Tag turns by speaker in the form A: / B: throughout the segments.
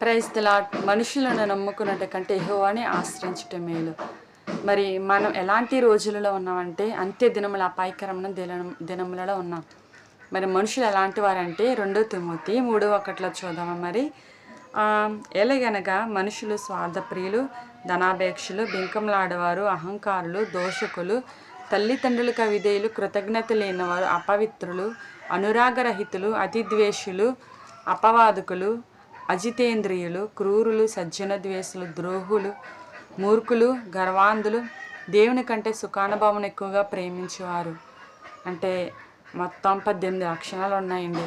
A: Praise మనుషులను నమ్ముకున్నట్టు కంటే ఎహోవాని ఆశ్రయించటం మేలు. మరి మనం ఎలాంటి రోజులలో ఉన్నామంటే అంత్య దినముల అపాయకరమైన దిన దినములలో ఉన్నాం. మరి మనుషులు ఎలాంటి వారంటే రెండో తిమ్మతి మూడో ఒకటిలో చూద్దామా మరి. ఎలాగనగా మనుషులు స్వార్థప్రియులు ధనాపేక్షలు బింకంలాడేవారు అహంకారులు దోషకులు తల్లిదండ్రులకు విధేయులు కృతజ్ఞత లేనివారు అపవిత్రులు అనురాగరహితులు అతిద్వేషులు అపవాదుకులు అజితేంద్రియులు క్రూరులు సజ్జన ద్వేషులు ద్రోహులు మూర్ఖులు గర్వాంధులు దేవుని కంటే సుఖానుభవం ఎక్కువగా ప్రేమించేవారు. అంటే మొత్తం పద్దెనిమిది లక్షణాలు ఉన్నాయండి.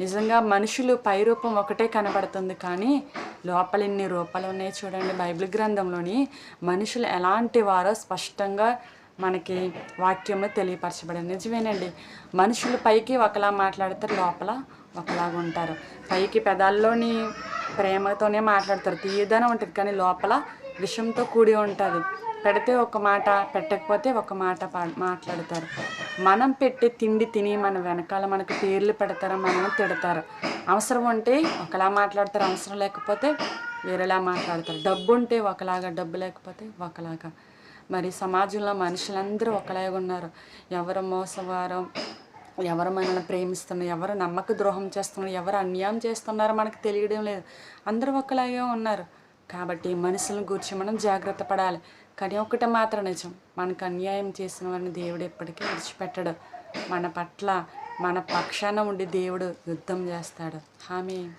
A: నిజంగా మనుషులు పై రూపం ఒకటే కనబడుతుంది కానీ లోపల ఇన్ని రూపాలు ఉన్నాయి చూడండి. బైబిల్ గ్రంథంలోని మనుషులు ఎలాంటి వారో స్పష్టంగా మనకి వాక్యంలో తెలియపరచబడింది. నిజమేనండి. మనుషులు పైకి ఒకలా మాట్లాడతారు లోపల ఒకలాగా ఉంటారు. పైకి పెదాల్లోని ప్రేమతోనే మాట్లాడతారు. తీయదనం ఉంటుంది కానీ లోపల విషంతో కూడి ఉంటుంది. పెడితే ఒక మాట పెట్టకపోతే ఒక మాట పా- మాట్లాడతారు. మనం పెట్టే తిండి తిని మన వెనకాల మనకు పేర్లు పెడతారు మనల్ని తిడతారు. అవసరం ఉంటే ఒకలా మాట్లాడతారు అవసరం లేకపోతే వేరేలా మాట్లాడతారు. డబ్బు ఉంటే ఒకలాగా డబ్బు లేకపోతే ఒకలాగా. మరి సమాజంలో మనుషులందరూ ఒకలాగా ఉన్నారు. ఎవరు మోసవారం ఎవరు మనల్ని ప్రేమిస్తున్నారు ఎవరు నమ్మక ద్రోహం చేస్తున్నారు ఎవరు అన్యాయం చేస్తున్నారో మనకు తెలియడం లేదు. అందరూ ఒకలాగే ఉన్నారు. కాబట్టి మనుషులను గురించి మనం జాగ్రత్త పడాలి. కానీ ఒకటి మాత్రం నిజం మనకు అన్యాయం చేసిన వారిని దేవుడు ఎప్పటికీ విడిచిపెట్టడు. మన పట్ల మన పక్షాన ఉండి దేవుడు యుద్ధం చేస్తాడు. హామీ